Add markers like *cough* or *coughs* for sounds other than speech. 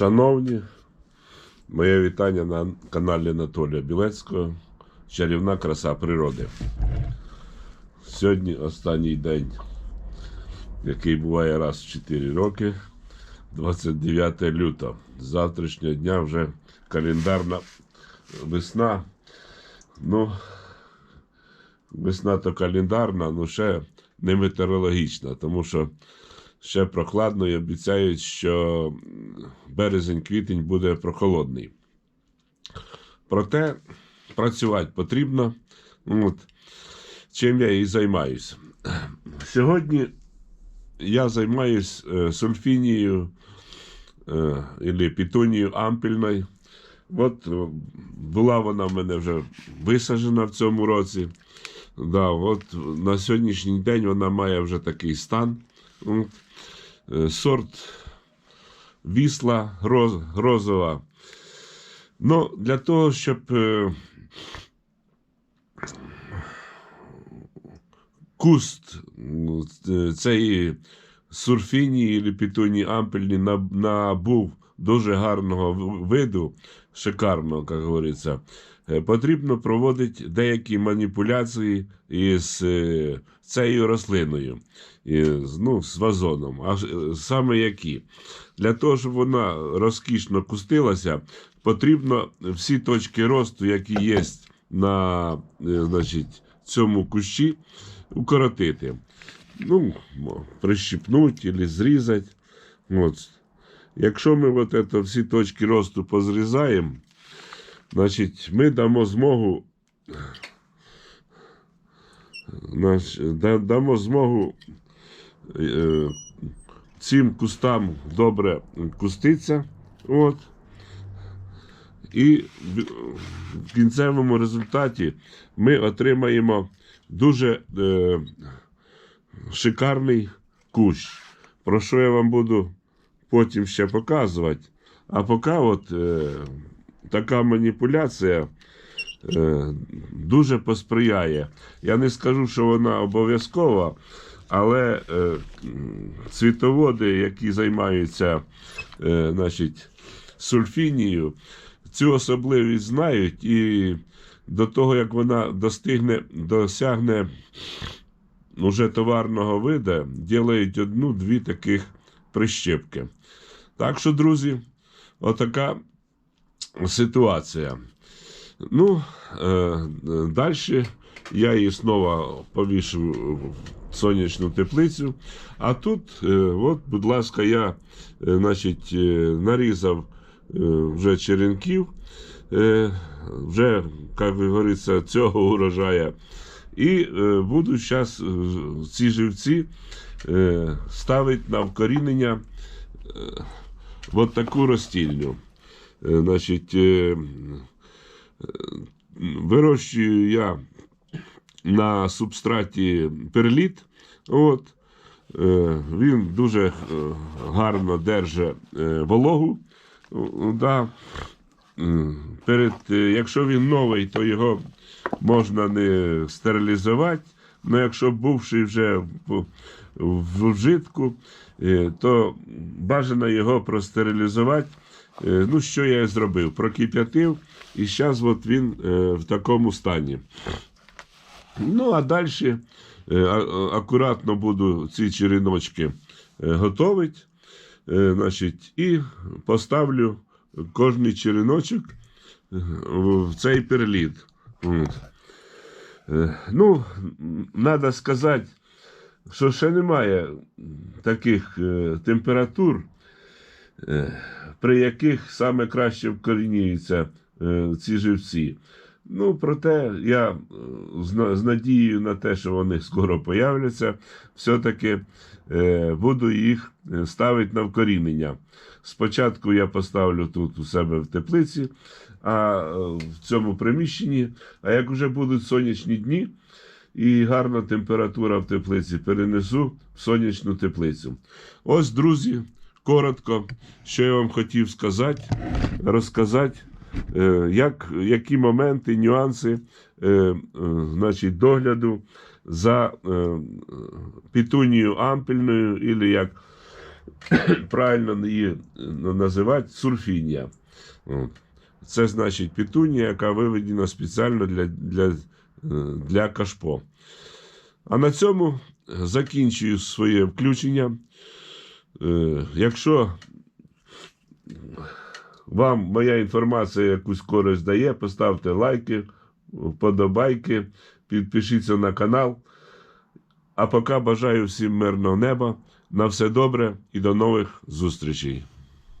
Шановні, моє вітання на каналі Анатолія Білецького. Чарівна краса природи. Сьогодні останній день, який буває раз в 4 роки, 29 лютого. З завтрашнього дня вже календарна весна. Ну, весна то календарна, ну ще не метеорологічна, тому що ще прохладно і обіцяють, що березень-квітень буде прохолодний. Проте працювати потрібно. От, чим я і займаюся. Сьогодні я займаюся е, сульфінією е, або пітунією ампільною. От е, була вона в мене вже висаджена в цьому році. Да, от на сьогоднішній день вона має вже такий стан. Е, Сорт вісла роз, розова. Ну, для того, щоб е, куст ну, цієї сурфінії або пітуні ампельні набув дуже гарного виду, шикарного, як говориться, е, потрібно проводити деякі маніпуляції із е, цією рослиною, із, ну, з вазоном. А е, саме які? Для того, щоб вона розкішно кустилася, потрібно всі точки росту, які є на е, значить, цьому кущі, укоротити. Ну, прищипнуть або зрізати. От. Якщо ми от это, всі точки росту позрізаємо, значить, ми дамо змогу наш, да- дамо змогу е, цим кустам добре куститься. От. І в в кінцевому результаті ми отримаємо дуже е, шикарний кущ, про що я вам буду потім ще показувати. А поки от е, така маніпуляція е, дуже посприяє. Я не скажу, що вона обов'язкова, але е, цвітоводи, які займаються е, значить, сульфінією, цю особливість знають і до того, як вона достигне, досягне уже товарного вида, ділають одну-дві таких прищепки. Так що, друзі, отака ситуація. Ну, е, далі я її знову повішу в сонячну теплицю. А тут, е, от, будь ласка, я е, значить, е, нарізав е, вже черенків, е, вже, як говориться, цього урожая. І е, буду зараз ці живці е, ставити на вкорінення е, от таку розстільню. Е, значить, е, вирощую я на субстраті перліт. От. Е, Він дуже гарно держить е, вологу. Да. Перед, якщо він новий, то його можна не стерилізувати. Ну, якщо бувший вже в, вжитку, то бажано його простерилізувати. Е, Ну, що я зробив? Прокип'ятив, і зараз от він е, в такому стані. Ну, а далі акуратно буду ці череночки е, готувати. Е, значить, і поставлю кожний череночок е, в цей перліт. Е, Ну, треба сказати, що ще немає таких е, температур, е, при яких саме краще вкорінюються е, ці живці. Ну, проте я е, з, надією на те, що вони скоро появляться, все-таки е, буду їх е, ставити на вкорінення. Спочатку я поставлю тут у себе в теплиці, а е, в цьому приміщенні, а як вже будуть сонячні дні і гарна температура в теплиці, перенесу в сонячну теплицю. Ось, друзі, коротко, що я вам хотів сказати, розказати, е, як, які моменти, нюанси е, е, значить, догляду за пітунією ампельною, або як *coughs* правильно її називати сурфінія. Це значить петунія, яка виведена спеціально для, для, для кашпо. А на цьому закінчую своє включення. Е, Якщо вам моя інформація якусь користь дає, поставте лайки, вподобайки, підпишіться на канал. А поки бажаю всім мирного неба. На все добре і до нових зустрічей.